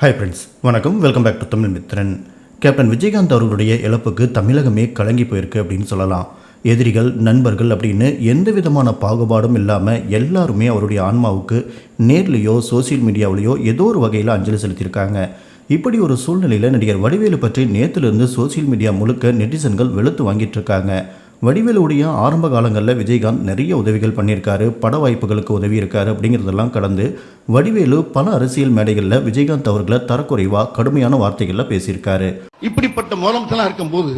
Hi friends வணக்கம். Welcome back to Tamil Mithran captain Vijayakanth அவர்களுடைய இழப்புக்கு தமிழகமே கலங்கி போயிருக்கு அப்படின்னு சொல்லலாம். எதிரிகள் நண்பர்கள் அப்படின்னு எந்த விதமான பாகுபாடும் இல்லாமல் எல்லாருமே அவருடைய ஆன்மாவுக்கு நேர்லேயோ சோஷியல் மீடியாவிலேயோ ஏதோ ஒரு வகையில் அஞ்சலி செலுத்தியிருக்காங்க. இப்படி ஒரு சூழ்நிலையில் நடிகர் வடிவேலு பற்றி நேற்றிலிருந்து சோஷியல் மீடியா முழுக்க நெட்டிசன்கள் வெளுத்து வாங்கிட்டு இருக்காங்க. வடிவேலுடைய ஆரம்ப காலங்களில் விஜயகாந்த் நிறைய உதவிகள் பண்ணியிருக்காரு பட வாய்ப்புகளுக்கு உதவி இருக்காரு அப்படிங்கிறதெல்லாம் கடந்து வடிவேலு பல அரசியல் மேடைகளில் விஜயகாந்த் அவர்களை தரக்குறைவாக கடுமையான வார்த்தைகளில் பேசியிருக்காரு. இப்படிப்பட்ட முதலமைச்சலாம் இருக்கும்போது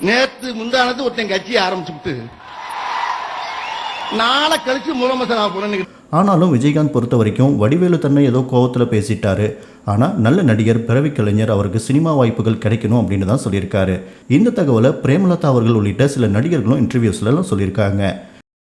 நேற்று முந்தானது ஒருத்தன் கட்சியை ஆரம்பிச்சுட்டு நாளை கழிச்சு முதலமைச்சர் ஆக போறேன்னு ஆனாலும் விஜயகாந்த் பொறுத்த வரைக்கும் வடிவேலு தன்னை ஏதோ கோவத்தில் பேசிட்டாரு. ஆனால் நல்ல நடிகர் பிறவி கலைஞர் அவருக்கு சினிமா வாய்ப்புகள் கிடைக்கணும் அப்படின்னு தான் சொல்லியிருக்காரு. இந்த தகவலை பிரேமலதா அவர்கள் உள்ளிட்ட சில நடிகர்களும் இன்டர்வியூஸ்லாம் சொல்லியிருக்காங்க.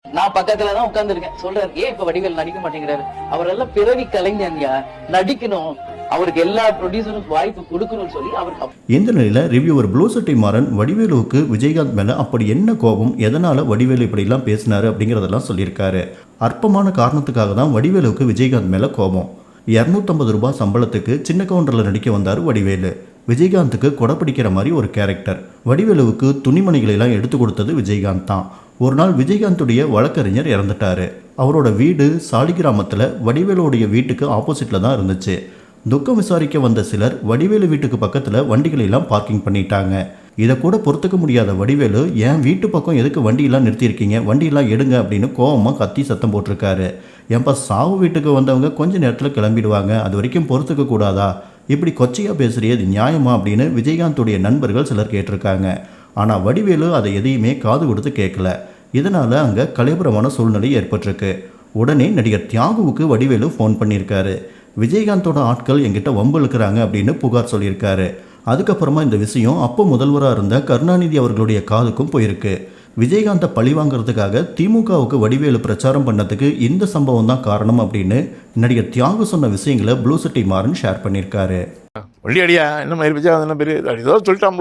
நான் பக்கத்துல தான் உட்கார்ந்துருக்கேன். சொல்றாரு ஏன் இப்ப வடிவேல் நடிக்க மாட்டேங்கிறாரு? அவரெல்லாம் பிறவி கலைஞர் நடிக்கணும். அவருக்கு எல்லா ப்ரொடியூசரும் வாய்ப்பு கொடுக்கணும்னு சொல்லி அவர் இந்த நிலையில் ரிவ்யூவர் ப்ளூ சட்டை மாறன் வடிவேலுவுக்கு விஜயகாந்த் மேலே அப்படி என்ன கோபம்? எதனால் வடிவேலு இப்படிலாம் பேசினாரு அப்படிங்கிறதெல்லாம் சொல்லியிருக்காரு. அற்பமான காரணத்துக்காக தான் வடிவேலுவுக்கு விஜயகாந்த் மேலே கோபம். இரநூத்தம்பது ரூபாய் சம்பளத்துக்கு சின்ன கவுண்டரில் நடிக்க வந்தார் வடிவேலு. விஜயகாந்துக்கு கொடைப்பிடிக்கிற மாதிரி ஒரு கேரக்டர் வடிவேலுவுக்கு துணிமணிகளெல்லாம் எடுத்து கொடுத்தது விஜயகாந்த் தான். ஒரு நாள் விஜயகாந்துடைய வழக்கறிஞர் இறந்துட்டாரு. அவரோட வீடு சாலிகிராமத்தில் வடிவேலுடைய வீட்டுக்கு ஆப்போசிட்டில் தான் இருந்துச்சு. துக்கம் விசாரிக்க வந்த சிலர் வடிவேலு வீட்டுக்கு பக்கத்தில் வண்டிகளெல்லாம் பார்க்கிங் பண்ணிட்டாங்க. இதை கூட பொறுத்துக்க முடியாத வடிவேலு என் வீட்டு பக்கம் எதுக்கு வண்டியெல்லாம் நிறுத்தியிருக்கீங்க? வண்டியெல்லாம் எடுங்க அப்படின்னு கோவமாக கத்தி சத்தம் போட்டிருக்காரு. ஏன்பா சாவு வீட்டுக்கு வந்தவங்க கொஞ்ச நேரத்தில் கிளம்பிடுவாங்க. அது வரைக்கும் பொறுத்துக்க கூடாதா? இப்படி கொச்சையாக பேசுறியே நியாயமா? அப்படின்னு விஜயகாந்துடைய நண்பர்கள் சிலர் கேட்டிருக்காங்க. ஆனால் வடிவேலு அதை எதையுமே காது கொடுத்து கேட்கல இதனால் அங்கே கலைபுரமான சூழ்நிலை ஏற்பட்டிருக்கு. உடனே நடிகர் தியாகுவுக்கு வடிவேலு ஃபோன் பண்ணியிருக்காரு. விஜயகாந்தோட ஆட்கள் என்கிட்ட வம்பு இழுக்கிறாங்க அப்படின்னு புகார் சொல்லியிருக்காரு. அதுக்கப்புறமா இந்த விஷயம் அப்போ முதல்வராக இருந்த கருணாநிதி அவர்களுடைய காதுக்கும் போயிருக்கு. விஜயகாந்தை பழி வாங்குறதுக்காக திமுகவுக்கு வடிவேலு பிரச்சாரம் பண்ணதுக்கு இந்த சம்பவம் தான் காரணம் அப்படின்னு நடிகர் தியாகு சொன்ன விஷயங்களை ப்ளூ சிட்டி மாறன் ஷேர் பண்ணியிருக்காரு. வள்ளி அடியா என்ன மாதிரி விஜயகாந்த் என்ன பெரிய ஏதோ சொல்லிட்டான்